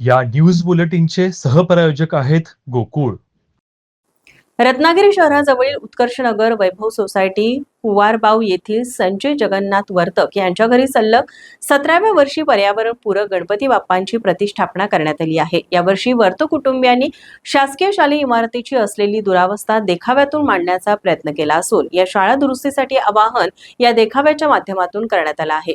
या न्यूज बुलेटिनचे सहप्रायोजक आहेत गोकुळ. रत्नागिरी शहराजवळील उत्कर्षनगर वैभव सोसायटी कुवारबाव येथील संजय जगन्नाथ वर्तक यांच्या घरी सलग सतराव्या वर्षी पर्यावरणपूरक गणपती बाप्पांची प्रतिष्ठापना करण्यात आली आहे. यावर्षी वर्तक कुटुंबियांनी शासकीय शालेय इमारतीची असलेली दुरावस्था देखाव्यातून मांडण्याचा प्रयत्न केला असून या शाळा दुरुस्तीसाठी आवाहन या देखाव्याच्या माध्यमातून करण्यात आलं आहे.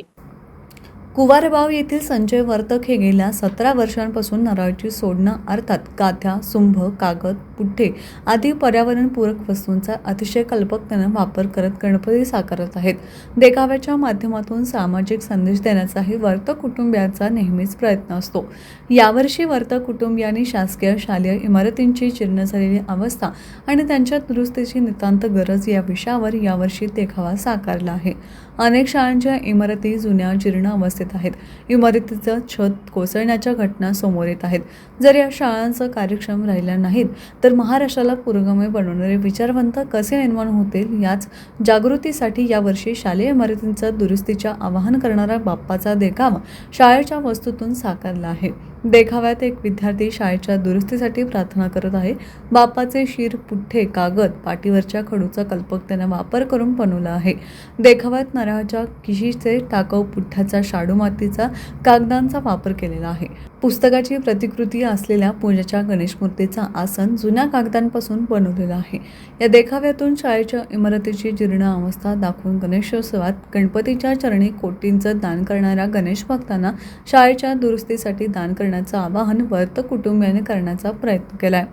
कुवारबाव येथील संजय वर्तक हे गेल्या सतरा वर्षांपासून नारळाची सोडणं अर्थात काथ्या सुंभ कागद पुठ्ठे आदी पर्यावरणपूरक वस्तूंचा अतिशय कल्पकतेनं वापर करत गणपती साकारत आहेत. देखाव्याच्या माध्यमातून सामाजिक संदेश देण्याचाही वर्तक कुटुंबियांचा नेहमीच प्रयत्न असतो. यावर्षी वर्तक कुटुंबियांनी शासकीय शालेय इमारतींची जीर्ण झालेली अवस्था आणि त्यांच्या दुरुस्तीची नितांत गरज या विषयावर यावर्षी देखावा साकारला आहे. अनेक शाळांच्या इमारती जुन्या जीर्ण अवस्थेत आहेत. इमारतीचं छत कोसळण्याच्या घटना समोर येत आहेत. जर या शाळांचं कार्यक्षम राहिल्या नाहीत तर महाराष्ट्राला पुरोगमय बनवणारे विचारवंत कसे निर्माण होतील याच जागृतीसाठी यावर्षी शालेय इमारतींचं दुरुस्तीच्या आवाहन करणारा बाप्पाचा देखावा शाळेच्या वस्तूतून साकारला आहे. देखाव्यात एक विद्यार्थी शाळेच्या दुरुस्तीसाठी प्रार्थना करत आहे. बापाचे शिर पुठ्ठे कागद पाठीवरच्या खडूचा कल्पक त्यानं वापर करून बनवला आहे. देखाव्यात नारळाच्या किशीचे टाकाऊ पुठ्ठ्याचा शाडू मातीचा कागदांचा वापर केलेला आहे. पुस्तकाची प्रतिकृती असलेल्या पूजेच्या गणेश मूर्तीचा आसन जुन्या कागदांपासून बनवलेला आहे. या देखाव्यातून शाळेच्या इमारतीची जीर्ण अवस्था दाखवून गणेशोत्सवात गणपतीच्या चरणी कोटींचं दान करणाऱ्या गणेश भक्तांना शाळेच्या दुरुस्तीसाठी दान करण्याचं आवाहन वर्त कुटुंबियाने करण्याचा प्रयत्न केला आहे